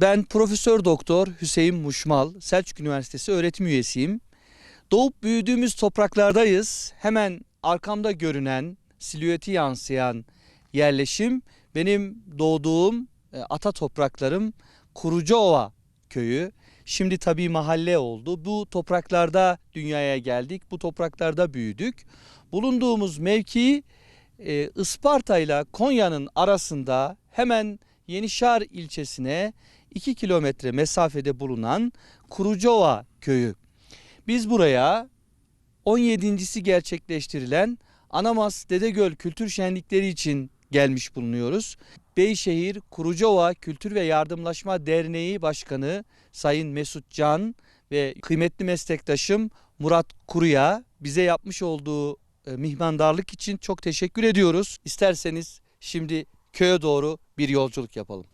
Ben Profesör Doktor Hüseyin Muşmal, Selçuk Üniversitesi öğretim üyesiyim. Doğup büyüdüğümüz topraklardayız. Hemen arkamda görünen, silüeti yansıyan yerleşim benim doğduğum e, ata topraklarım Kurucuova köyü. Şimdi tabii mahalle oldu. Bu topraklarda dünyaya geldik. Bu topraklarda büyüdük. Bulunduğumuz mevki e, Isparta ile Konya'nın arasında hemen Yenişar ilçesine 2 kilometre mesafede bulunan Kurucova köyü. Biz buraya 17.si gerçekleştirilen Anamas Dedegöl Kültür Şenlikleri için gelmiş bulunuyoruz. Beyşehir Kurucova Kültür ve Yardımlaşma Derneği Başkanı Sayın Mesut Can ve kıymetli meslektaşım Murat Kuru'ya bize yapmış olduğu e, mihmandarlık için çok teşekkür ediyoruz. İsterseniz şimdi köye doğru bir yolculuk yapalım.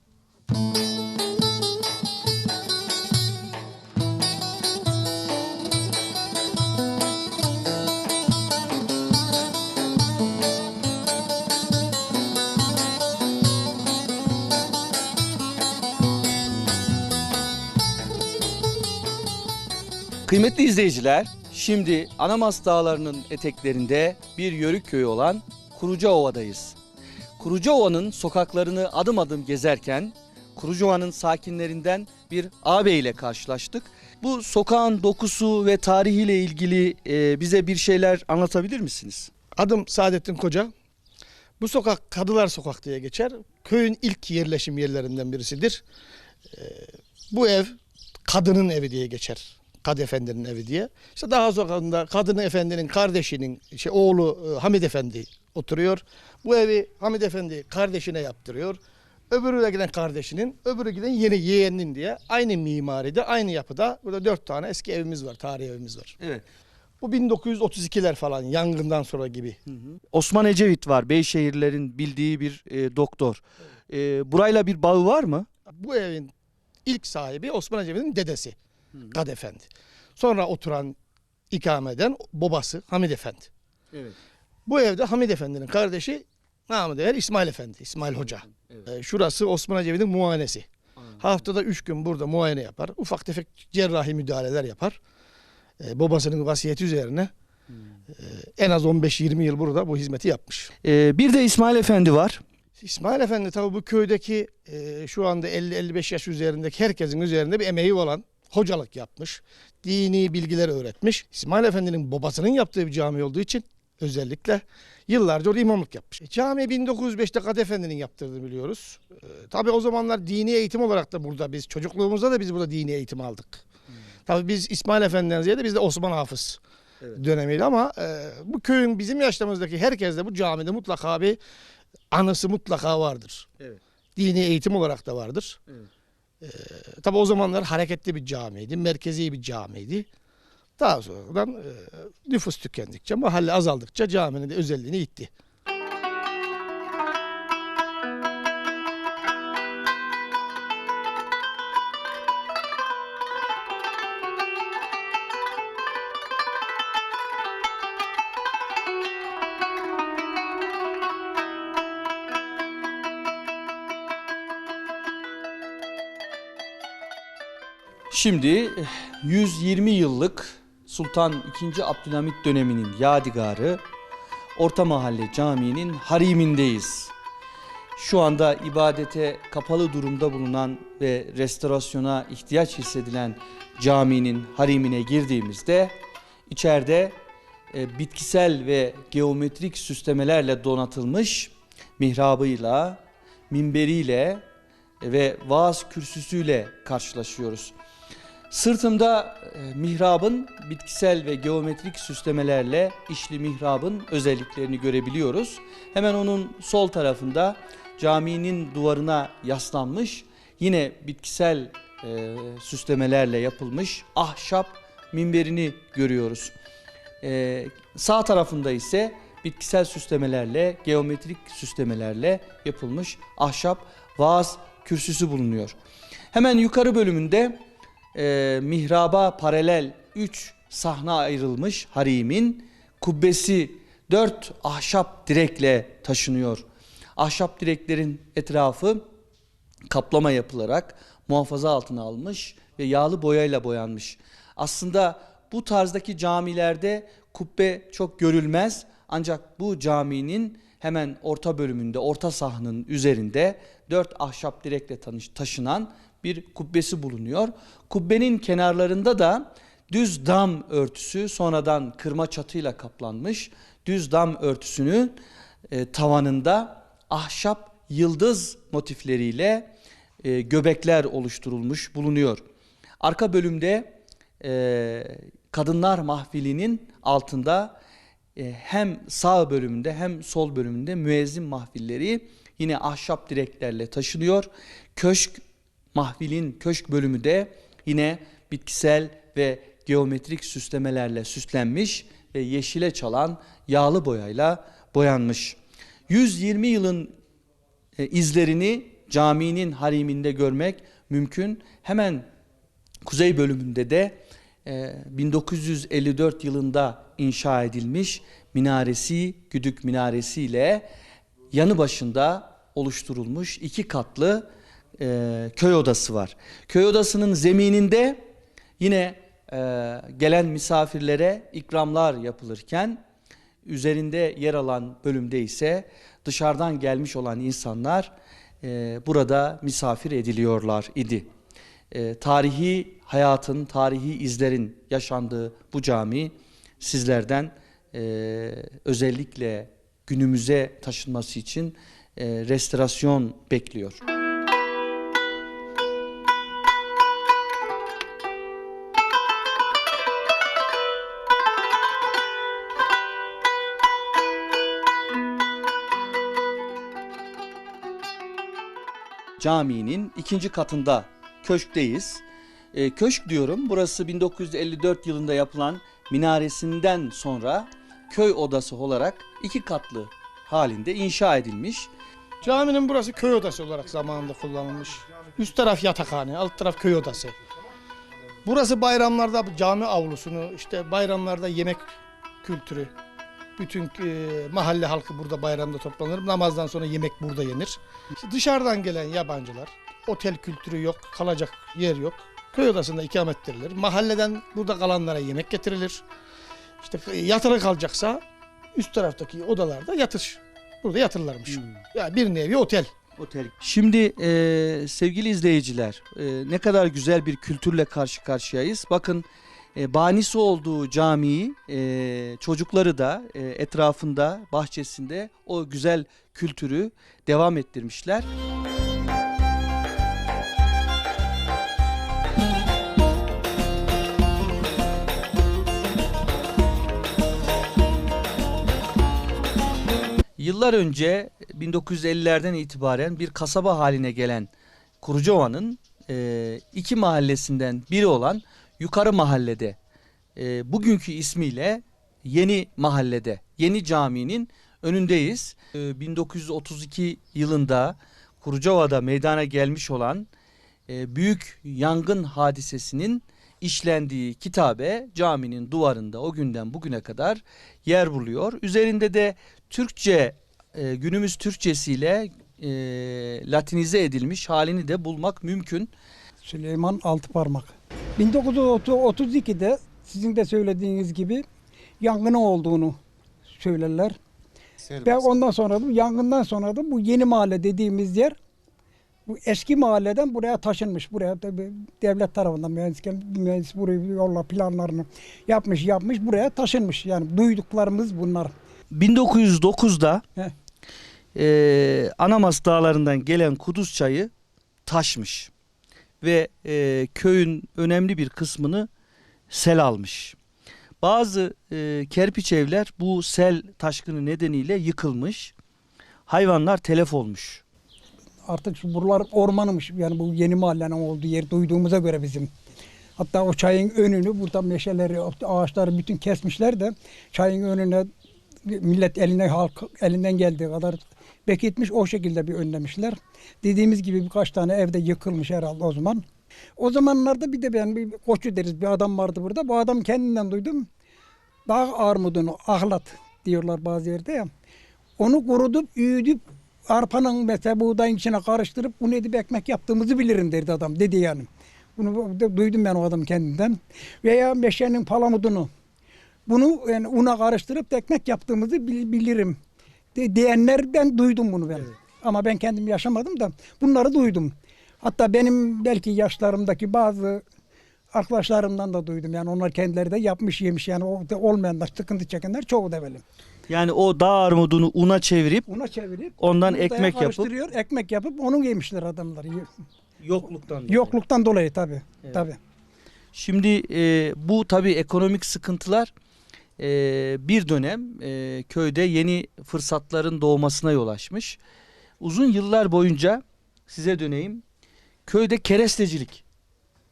Kıymetli izleyiciler, şimdi Anamas Dağları'nın eteklerinde bir yörük köyü olan Kurucaova'dayız. Kurucaova'nın sokaklarını adım adım gezerken Kurucaova'nın sakinlerinden bir ağabey ile karşılaştık. Bu sokağın dokusu ve tarihiyle ilgili e, bize bir şeyler anlatabilir misiniz? Adım Saadettin Koca. Bu sokak Kadılar Sokak diye geçer. Köyün ilk yerleşim yerlerinden birisidir. Ee, bu ev kadının evi diye geçer. Kadı Efendi'nin evi diye. İşte daha sokağında Kadın Efendi'nin kardeşinin şey, oğlu e, Hamid Efendi oturuyor. Bu evi Hamid Efendi kardeşine yaptırıyor. Öbürü de giden kardeşinin, öbürü giden yeni yeğeninin diye aynı mimaride, aynı yapıda. Burada dört tane eski evimiz var, tarihi evimiz var. Evet. Bu 1932'ler falan yangından sonra gibi. Osman Ecevit var. Beyşehirlerin bildiği bir e, doktor. E, burayla bir bağı var mı? Bu evin ilk sahibi Osman Ecevit'in dedesi Kad Efendi. Sonra oturan ikame eden babası Hamid Efendi. Evet. Bu evde Hamid Efendi'nin kardeşi namı değer İsmail Efendi, İsmail Hoca. Evet. Ee, şurası Osman Ecevit'in muayenesi. Haftada üç gün burada muayene yapar. Ufak tefek cerrahi müdahaleler yapar. Ee, babasının vasiyeti üzerine e, en az 15-20 yıl burada bu hizmeti yapmış. E, bir de İsmail Efendi var. İsmail Efendi tabi bu köydeki e, şu anda 50-55 yaş üzerindeki herkesin üzerinde bir emeği olan hocalık yapmış. Dini bilgiler öğretmiş. İsmail Efendi'nin babasının yaptığı bir cami olduğu için özellikle yıllarca orada imamlık yapmış. E, cami 1905'te Kadı Efendi'nin yaptırdığını biliyoruz. E, tabi o zamanlar dini eğitim olarak da burada biz çocukluğumuzda da biz burada dini eğitim aldık. Tabi biz İsmail Efendi'den ziyade biz de Osman Hafız Evet. dönemiydi ama e, bu köyün bizim yaşlarımızdaki herkes de bu camide mutlaka bir anısı mutlaka vardır. Evet. Dini eğitim olarak da vardır. Evet. Ee, tabi o zamanlar hareketli bir camiydi, merkezi bir camiydi. Daha sonradan e, nüfus tükendikçe, mahalle azaldıkça caminin de özelliğini yitti. Şimdi eh, 120 yıllık Sultan II. Abdülhamit döneminin yadigarı Orta Mahalle Camii'nin harimindeyiz. Şu anda ibadete kapalı durumda bulunan ve restorasyona ihtiyaç hissedilen caminin harimine girdiğimizde içeride e, bitkisel ve geometrik süslemelerle donatılmış mihrabıyla, minberiyle ve vaaz kürsüsüyle karşılaşıyoruz. Sırtımda e, mihrabın bitkisel ve geometrik süslemelerle işli mihrabın özelliklerini görebiliyoruz. Hemen onun sol tarafında caminin duvarına yaslanmış yine bitkisel e, süslemelerle yapılmış ahşap minberini görüyoruz. E, sağ tarafında ise bitkisel süslemelerle, geometrik süslemelerle yapılmış ahşap vaaz kürsüsü bulunuyor. Hemen yukarı bölümünde e, mihraba paralel 3 sahne ayrılmış harimin kubbesi 4 ahşap direkle taşınıyor. Ahşap direklerin etrafı kaplama yapılarak muhafaza altına almış ve yağlı boyayla boyanmış. Aslında bu tarzdaki camilerde kubbe çok görülmez ancak bu caminin hemen orta bölümünde, orta sahnın üzerinde dört ahşap direkle taşınan bir kubbesi bulunuyor. Kubbenin kenarlarında da düz dam örtüsü sonradan kırma çatıyla kaplanmış. Düz dam örtüsünün e, tavanında ahşap yıldız motifleriyle e, göbekler oluşturulmuş bulunuyor. Arka bölümde e, Kadınlar Mahfili'nin altında e, hem sağ bölümünde hem sol bölümünde müezzin mahfilleri yine ahşap direklerle taşınıyor. Köşk mahfilin köşk bölümü de yine bitkisel ve geometrik süslemelerle süslenmiş ve yeşile çalan yağlı boyayla boyanmış. 120 yılın e, izlerini caminin hariminde görmek mümkün. Hemen kuzey bölümünde de e, 1954 yılında inşa edilmiş minaresi, güdük minaresi ile yanı başında oluşturulmuş iki katlı e, köy odası var. Köy odasının zemininde yine e, gelen misafirlere ikramlar yapılırken üzerinde yer alan bölümde ise dışarıdan gelmiş olan insanlar e, burada misafir ediliyorlar idi. E, tarihi hayatın, tarihi izlerin yaşandığı bu cami sizlerden e, özellikle günümüze taşınması için e, restorasyon bekliyor. Caminin ikinci katında köşkteyiz. E, köşk diyorum burası 1954 yılında yapılan minaresinden sonra köy odası olarak iki katlı halinde inşa edilmiş. Caminin burası köy odası olarak zamanında kullanılmış. Üst taraf yatakhane, alt taraf köy odası. Burası bayramlarda cami avlusunu, işte bayramlarda yemek kültürü. Bütün e, mahalle halkı burada bayramda toplanır. Namazdan sonra yemek burada yenir. İşte dışarıdan gelen yabancılar, otel kültürü yok, kalacak yer yok. Köy odasında ikamet ettirilir. Mahalleden burada kalanlara yemek getirilir. İşte e, yatılı kalacaksa üst taraftaki odalarda yatır. Burada yatırlarmış. Ya bir nevi otel. Otel. Şimdi e, sevgili izleyiciler e, ne kadar güzel bir kültürle karşı karşıyayız. Bakın e, banisi olduğu camiyi e, çocukları da e, etrafında bahçesinde o güzel kültürü devam ettirmişler. Yıllar önce 1950'lerden itibaren bir kasaba haline gelen Kurucova'nın e, iki mahallesinden biri olan Yukarı Mahallede e, bugünkü ismiyle Yeni Mahallede Yeni Cami'nin önündeyiz. E, 1932 yılında Kurucova'da meydana gelmiş olan e, büyük yangın hadisesinin işlendiği kitabe caminin duvarında o günden bugüne kadar yer buluyor. Üzerinde de Türkçe e, günümüz Türkçesiyle e, latinize edilmiş halini de bulmak mümkün. Süleyman Altıparmak. 1932'de sizin de söylediğiniz gibi yangını olduğunu söylerler. Ve ondan sonra da yangından sonra da bu yeni mahalle dediğimiz yer bu eski mahalleden buraya taşınmış. Buraya da bir devlet tarafından mühendis, mühendis burayı yolla planlarını yapmış yapmış buraya taşınmış. Yani duyduklarımız bunlar. 1909'da Heh. e, Anamas dağlarından gelen Kuduz çayı taşmış ve e, köyün önemli bir kısmını sel almış. Bazı e, kerpiç evler bu sel taşkını nedeniyle yıkılmış. Hayvanlar telef olmuş. Artık şu buralar ormanmış. Yani bu yeni mahallenin olduğu yer duyduğumuza göre bizim. Hatta o çayın önünü burada meşeleri, ağaçları bütün kesmişler de çayın önüne millet eline halk elinden geldiği kadar bekletmiş o şekilde bir önlemişler. Dediğimiz gibi birkaç tane evde yıkılmış herhalde o zaman. O zamanlarda bir de ben bir koçu deriz bir adam vardı burada. Bu adam kendinden duydum. Dağ armudunu ahlat diyorlar bazı yerde ya. Onu kurutup, üyüdüp arpanın mesela buğdayın içine karıştırıp bunu edip ekmek yaptığımızı bilirim derdi adam dedi yani. Bunu duydum ben o adam kendinden. Veya meşenin palamudunu bunu yani una karıştırıp ekmek yaptığımızı bil- bilirim. De, diyenlerden duydum bunu ben. Ama ben kendim yaşamadım da bunları duydum. Hatta benim belki yaşlarımdaki bazı arkadaşlarımdan da duydum. Yani onlar kendileri de yapmış yemiş yani o da olmayanlar, sıkıntı çekenler çoğu da böyle. Yani o dağ armudunu una çevirip Una çevirip Ondan ekmek yapıp- ekmek yapıp onu yemişler adamlar. yokluktan. Yokluktan dolayı tabii. Evet. Tabii. Şimdi e, bu tabii ekonomik sıkıntılar e, bir dönem e, köyde yeni fırsatların doğmasına yol açmış. Uzun yıllar boyunca size döneyim. Köyde kerestecilik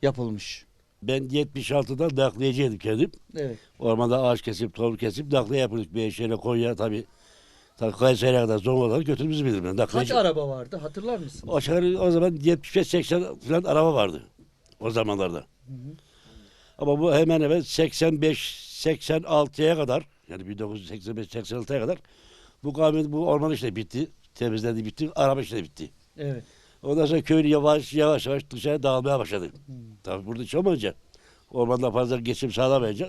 yapılmış. Ben 76'da nakliyeciydim kendim. Evet. Ormanda ağaç kesip, tohum kesip nakliye yapıyorduk. Beyşehir'e, Konya tabii. Tabii Kayseri'ye kadar Zonguldak'a götürdüğümüzü bilirim ben. Kaç araba vardı hatırlar mısın? Aşağı yukarı o zaman 75-80 falan araba vardı. O zamanlarda. Ama bu hemen hemen 85-86'ya kadar yani 1985-86'ya kadar bu kamyon, bu orman işte bitti. Temizlendi bitti. Araba işte bitti. Evet. Ondan sonra köylü yavaş yavaş yavaş dışarı dağılmaya başladı. Tabii burada hiç olmayınca, ormanda fazla geçim sağlamayınca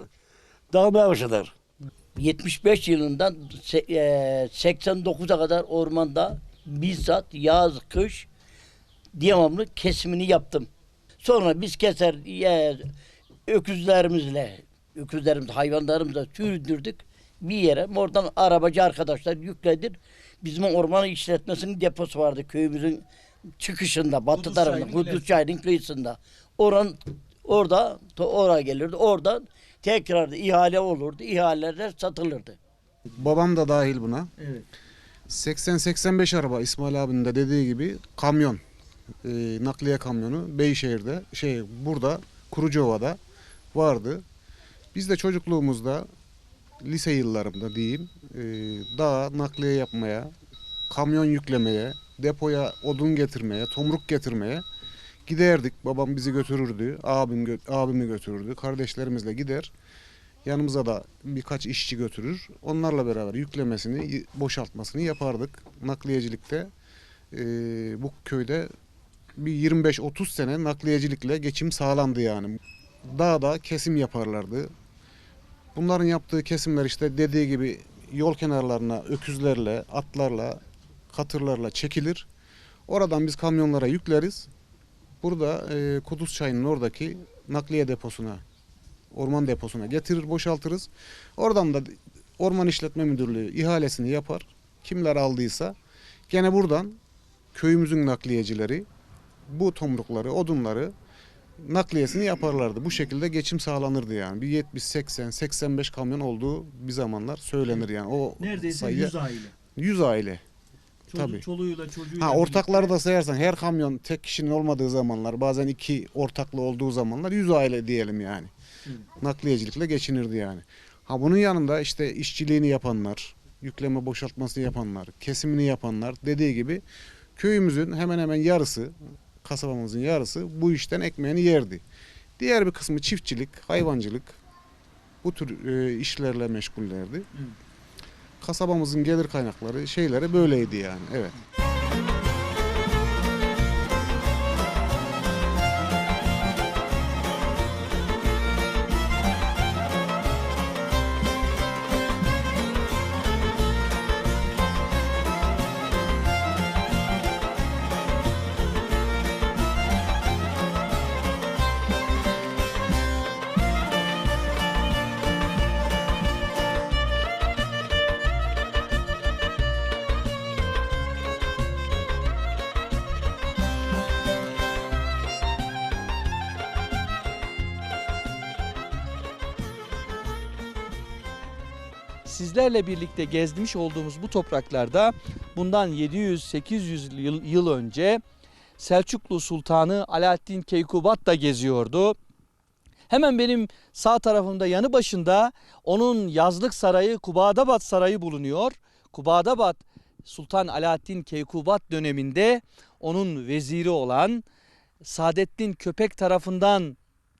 dağılmaya başladılar. 75 yılından se- eee, 89'a kadar ormanda bizzat yaz, kış devamlı kesimini yaptım. Sonra biz keser eee, öküzlerimizle, öküzlerimiz, hayvanlarımızla sürdürdük bir yere. Oradan arabacı arkadaşlar yükledir. Bizim ormanı işletmesinin deposu vardı köyümüzün çıkışında, batı Kuduz tarafında, ilerisinde. Çayı'nın kıyısında. Oran, orada, to- oraya gelirdi. Oradan tekrar ihale olurdu. ihaleler satılırdı. Babam da dahil buna. Evet. 80-85 araba İsmail abinin de dediği gibi kamyon. e, nakliye kamyonu Beyşehir'de şey burada Kurucuova'da vardı. Biz de çocukluğumuzda lise yıllarımda diyeyim e, dağa nakliye yapmaya, kamyon yüklemeye, depoya odun getirmeye, tomruk getirmeye giderdik. Babam bizi götürürdü, abim gö- abimi götürürdü. Kardeşlerimizle gider. Yanımıza da birkaç işçi götürür. Onlarla beraber yüklemesini, boşaltmasını yapardık. Nakliyecilikte e, bu köyde bir 25-30 sene nakliyecilikle geçim sağlandı yani. Dağda kesim yaparlardı. Bunların yaptığı kesimler işte dediği gibi yol kenarlarına öküzlerle, atlarla, katırlarla çekilir. Oradan biz kamyonlara yükleriz. Burada e, Kuduz Çayı'nın oradaki nakliye deposuna orman deposuna getirir boşaltırız. Oradan da Orman İşletme Müdürlüğü ihalesini yapar. Kimler aldıysa gene buradan köyümüzün nakliyecileri bu tomrukları, odunları nakliyesini yaparlardı. Bu şekilde geçim sağlanırdı yani. Bir 70, 80, 85 kamyon olduğu bir zamanlar söylenir yani. O Neredeyse sayıya- 100 aile. 100 aile. Çocuk, Tabii. Çoluğuyla çocuğuyla. Ha ortakları da sayarsan her kamyon tek kişinin olmadığı zamanlar bazen iki ortaklı olduğu zamanlar 100 aile diyelim yani. Nakliyecilikle geçinirdi yani. Ha bunun yanında işte işçiliğini yapanlar, yükleme boşaltmasını yapanlar, kesimini yapanlar dediği gibi köyümüzün hemen hemen yarısı, kasabamızın yarısı bu işten ekmeğini yerdi. Diğer bir kısmı çiftçilik, hayvancılık bu tür e, işlerle meşgullerdi. Kasabamızın gelir kaynakları şeyleri böyleydi yani. Evet. Sizlerle birlikte gezmiş olduğumuz bu topraklarda bundan 700-800 yıl, önce Selçuklu Sultanı Alaaddin Keykubat da geziyordu. Hemen benim sağ tarafımda yanı başında onun yazlık sarayı Kubadabat Sarayı bulunuyor. Kubadabat Sultan Alaaddin Keykubat döneminde onun veziri olan Saadettin Köpek tarafından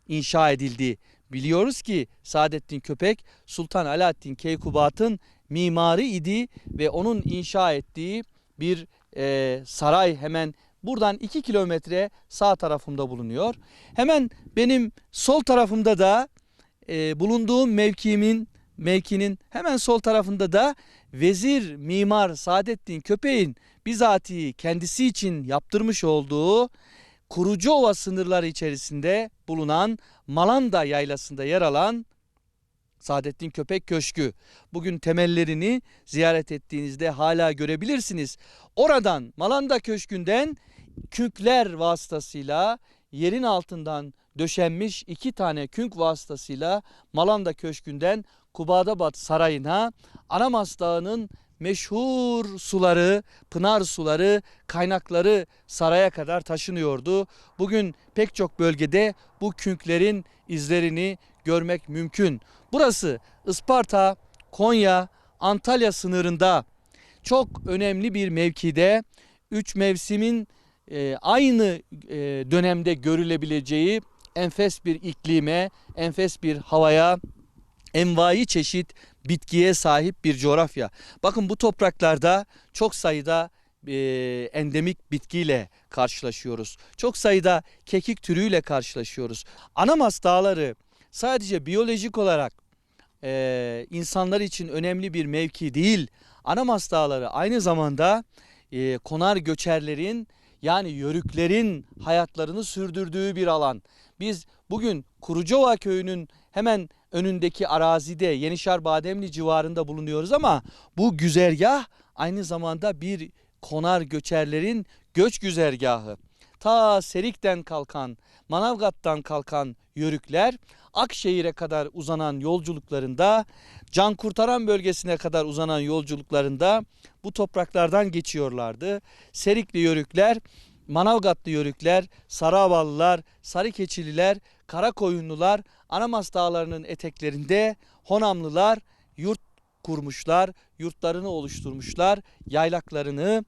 inşa edildi. Biliyoruz ki Saadettin Köpek Sultan Alaaddin Keykubat'ın mimarı idi ve onun inşa ettiği bir e, saray hemen buradan 2 kilometre sağ tarafımda bulunuyor. Hemen benim sol tarafımda da e, bulunduğum mevkimin mevkinin hemen sol tarafında da vezir mimar Saadettin Köpek'in bizatihi kendisi için yaptırmış olduğu Kurucuova sınırları içerisinde bulunan Malanda yaylasında yer alan Saadettin Köpek Köşkü. Bugün temellerini ziyaret ettiğinizde hala görebilirsiniz. Oradan Malanda Köşkü'nden kükler vasıtasıyla yerin altından döşenmiş iki tane künk vasıtasıyla Malanda Köşkü'nden Kubadabat Sarayı'na Anamas Dağı'nın meşhur suları, pınar suları, kaynakları saraya kadar taşınıyordu. Bugün pek çok bölgede bu künklerin izlerini görmek mümkün. Burası Isparta, Konya, Antalya sınırında çok önemli bir mevkide üç mevsimin e, aynı e, dönemde görülebileceği enfes bir iklime, enfes bir havaya, envai çeşit bitkiye sahip bir coğrafya. Bakın bu topraklarda çok sayıda e, endemik bitkiyle karşılaşıyoruz. Çok sayıda kekik türüyle karşılaşıyoruz. Anamas Dağları sadece biyolojik olarak e, insanlar için önemli bir mevki değil. Anamas Dağları aynı zamanda e, konar göçerlerin yani yörüklerin hayatlarını sürdürdüğü bir alan. Biz bugün Kurucova köyünün hemen önündeki arazide Yenişar Bademli civarında bulunuyoruz ama bu güzergah aynı zamanda bir konar göçerlerin göç güzergahı. Ta Serik'ten kalkan, Manavgat'tan kalkan yörükler Akşehir'e kadar uzanan yolculuklarında, can kurtaran bölgesine kadar uzanan yolculuklarında bu topraklardan geçiyorlardı. Serikli yörükler, Manavgatlı yörükler, Sarıhavalılar, Sarıkeçililer, Karakoyunlular, Anamas Dağları'nın eteklerinde Honamlılar yurt kurmuşlar, yurtlarını oluşturmuşlar, yaylaklarını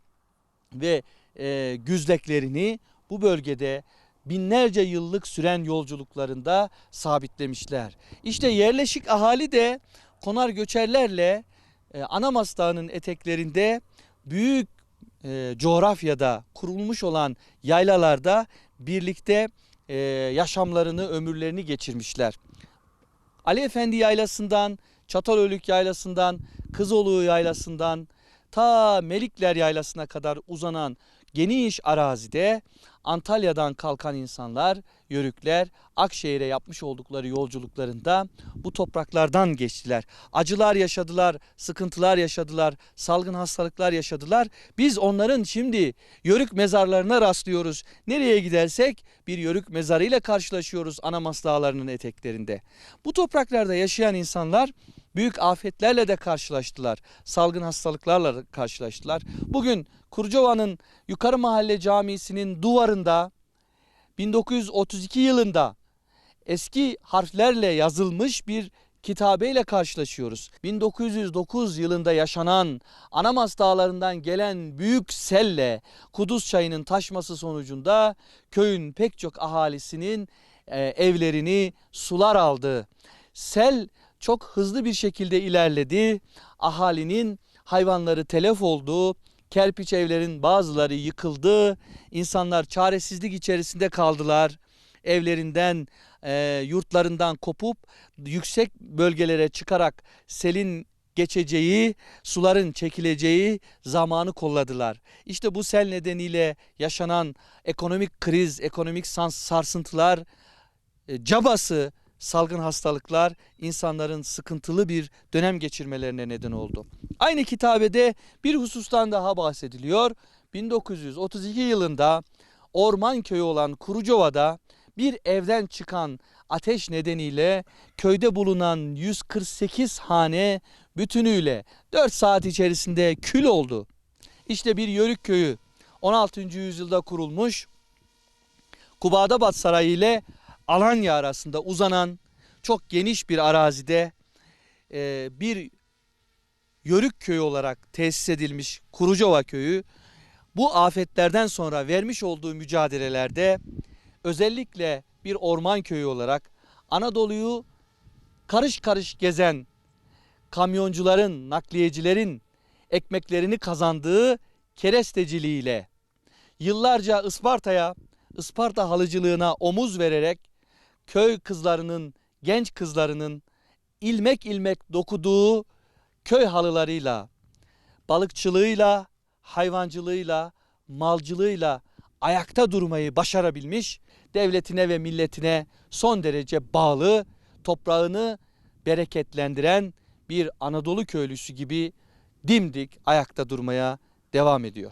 ve e, güzdeklerini bu bölgede binlerce yıllık süren yolculuklarında sabitlemişler. İşte yerleşik ahali de konar göçerlerle e, Anamas Dağı'nın eteklerinde büyük e, coğrafyada kurulmuş olan yaylalarda birlikte e, yaşamlarını, ömürlerini geçirmişler. Ali Efendi Yaylası'ndan, Çatalölük Yaylası'ndan, Kızoluğu Yaylası'ndan ta Melikler Yaylası'na kadar uzanan geniş arazide Antalya'dan kalkan insanlar, yörükler Akşehir'e yapmış oldukları yolculuklarında bu topraklardan geçtiler. Acılar yaşadılar, sıkıntılar yaşadılar, salgın hastalıklar yaşadılar. Biz onların şimdi yörük mezarlarına rastlıyoruz. Nereye gidersek bir yörük mezarıyla karşılaşıyoruz Anamas Dağları'nın eteklerinde. Bu topraklarda yaşayan insanlar büyük afetlerle de karşılaştılar. Salgın hastalıklarla da karşılaştılar. Bugün Kurcova'nın Yukarı Mahalle Camisi'nin duvarında 1932 yılında eski harflerle yazılmış bir kitabeyle karşılaşıyoruz. 1909 yılında yaşanan Anamas Dağları'ndan gelen büyük selle Kuduz çayının taşması sonucunda köyün pek çok ahalisinin e, evlerini sular aldı. Sel çok hızlı bir şekilde ilerledi. Ahalinin hayvanları telef oldu. Kerpiç evlerin bazıları yıkıldı. İnsanlar çaresizlik içerisinde kaldılar. Evlerinden, e, yurtlarından kopup yüksek bölgelere çıkarak selin geçeceği, suların çekileceği zamanı kolladılar. İşte bu sel nedeniyle yaşanan ekonomik kriz, ekonomik sarsıntılar, e, cabası, salgın hastalıklar insanların sıkıntılı bir dönem geçirmelerine neden oldu. Aynı kitabede bir husustan daha bahsediliyor. 1932 yılında orman köyü olan Kurucova'da bir evden çıkan ateş nedeniyle köyde bulunan 148 hane bütünüyle 4 saat içerisinde kül oldu. İşte bir yörük köyü 16. yüzyılda kurulmuş Kubadabat Sarayı ile Alanya arasında uzanan çok geniş bir arazide e, bir yörük köyü olarak tesis edilmiş Kurucova köyü bu afetlerden sonra vermiş olduğu mücadelelerde özellikle bir orman köyü olarak Anadolu'yu karış karış gezen kamyoncuların, nakliyecilerin ekmeklerini kazandığı keresteciliğiyle, yıllarca Isparta'ya, Isparta halıcılığına omuz vererek köy kızlarının, genç kızlarının ilmek ilmek dokuduğu köy halılarıyla, balıkçılığıyla, hayvancılığıyla, malcılığıyla ayakta durmayı başarabilmiş, devletine ve milletine son derece bağlı, toprağını bereketlendiren bir Anadolu köylüsü gibi dimdik ayakta durmaya devam ediyor.